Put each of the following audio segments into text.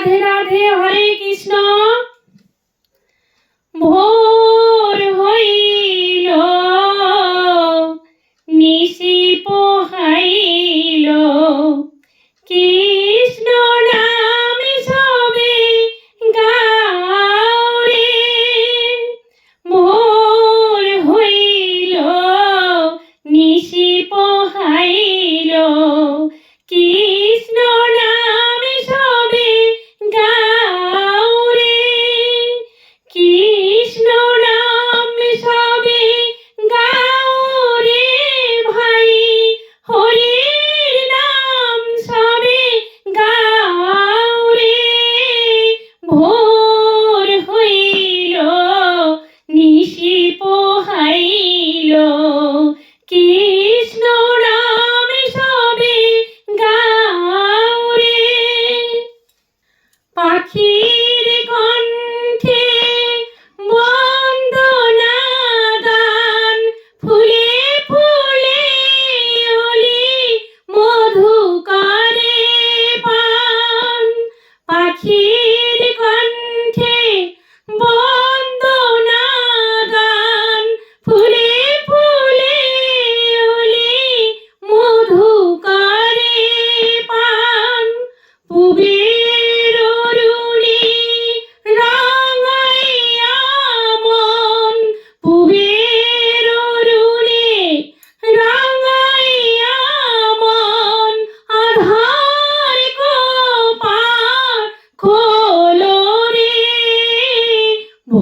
রাধে রাধে হরে কৃষ্ণ। ভোর que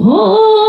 Oh.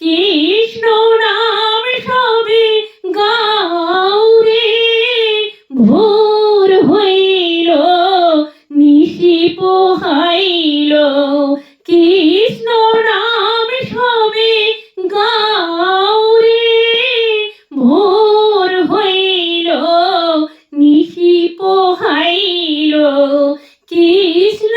Krishna নাম সবে গাউরে ভোর হইল, নিশি পোহাইল, কৃষ্ণ নাম সবে গাউরে ভোর হইল, নিশি পোহাইল, কৃষ্ণ